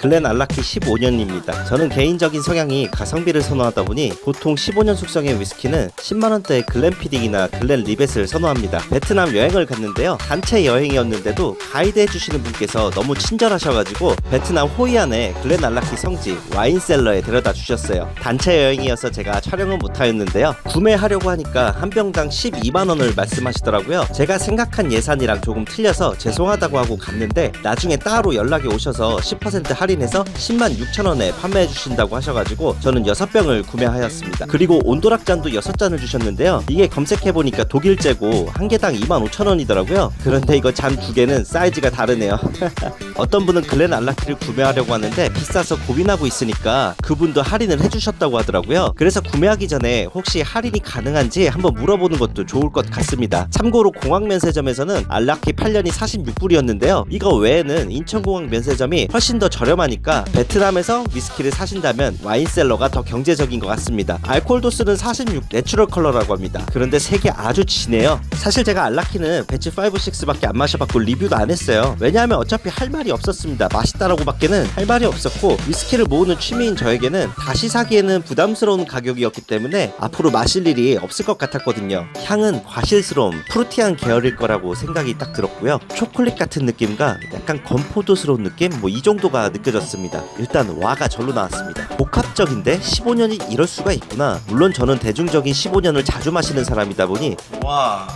글렌 알라키 15년입니다. 저는 개인적인 성향이 가성비를 선호하다 보니 보통 15년 숙성의 위스키는 10만원대의 글렌피딩이나 글렌 리벳을 선호합니다. 베트남 여행을 갔는데요. 단체 여행이었는데도 가이드 해주시는 분께서 너무 친절하셔가지고 베트남 호이안의 글렌 알라키 성지 와인셀러에 데려다 주셨어요. 단체 여행이어서 제가 촬영은 못하였는데요. 구매하려고 하니까 한 병당 12만원을 말씀하시더라고요. 제가 생각한 예산이랑 조금 틀려서 죄송하다고 하고 갔는데 나중에 따로 연락이 오셔서 10% 할인 해서 10만 6천원에 판매해 주신다고 하셔가지고 저는 6병을 구매하였습니다. 그리고 온도락잔도 6잔을 주셨는데요. 이게 검색해보니까 독일제고 한 개당 2만 5천원이더라고요. 그런데 이거 잔 두 개는 사이즈가 다르네요. 어떤 분은 글렌 알라키를 구매하려고 하는데 비싸서 고민하고 있으니까 그분도 할인을 해주셨다고 하더라고요. 그래서 구매하기 전에 혹시 할인이 가능한지 한번 물어보는 것도 좋을 것 같습니다. 참고로 공항 면세점에서는 알라키 8년이 46불이었는데요. 이거 외에는 인천공항 면세점이 훨씬 더 저렴 하니까 베트남에서 위스키를 사신다면 와인셀러가 더 경제적인 것 같습니다. 알코올 도수는 46 내추럴 컬러라고 합니다. 그런데 색이 아주 진해요. 사실 제가 알라키는 배치 5, 6밖에 안 마셔봤고 리뷰도 안 했어요. 왜냐하면 어차피 할 말이 없었습니다. 맛있다라고 밖에는 할 말이 없었고 위스키를 모으는 취미인 저에게는 다시 사기에는 부담스러운 가격이었기 때문에 앞으로 마실 일이 없을 것 같았거든요. 향은 과실스러움, 프루티한 계열일 거라고 생각이 딱 들었고요. 초콜릿 같은 느낌과 약간 건포도스러운 느낌? 뭐 이 정도가 느껴 졌습니다. 일단 와가 절로 나왔습니다. 복합적인데 15년이 이럴 수가 있구나. 물론 저는 대중적인 15년을 자주 마시는 사람이다 보니 와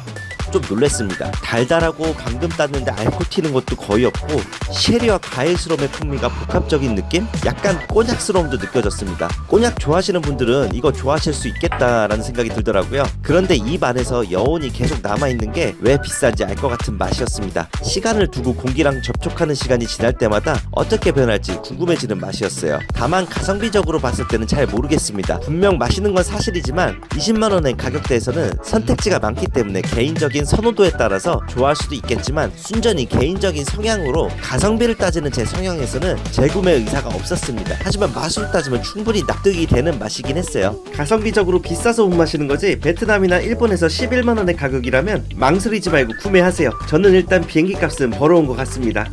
좀 놀랬습니다. 달달하고 방금 땄는데 알코올 튀는 것도 거의 없고 쉐리와 과일스러움의 풍미가 복합적인 느낌? 약간 꼬냑스러움도 느껴졌습니다. 꼬냑 좋아하시는 분들은 이거 좋아하실 수 있겠다라는 생각이 들더라고요. 그런데 입 안에서 여운이 계속 남아있는 게 왜 비싼지 알 것 같은 맛이었습니다. 시간을 두고 공기랑 접촉하는 시간이 지날 때마다 어떻게 변할지 궁금해지는 맛이었어요. 다만 가성비적으로 봤을 때는 잘 모르겠습니다. 분명 맛있는 건 사실이지만 20만원의 가격대에서는 선택지가 많기 때문에 개인적인 선호도에 따라서 좋아할 수도 있겠지만 순전히 개인적인 성향으로 가성비를 따지는 제 성향에서는 재구매 의사가 없었습니다. 하지만 맛으로 따지면 충분히 납득이 되는 맛이긴 했어요. 가성비적으로 비싸서 못 마시는 거지 베트남이나 일본에서 11만원의 가격이라면 망설이지 말고 구매하세요. 저는 일단 비행기 값은 벌어온 것 같습니다.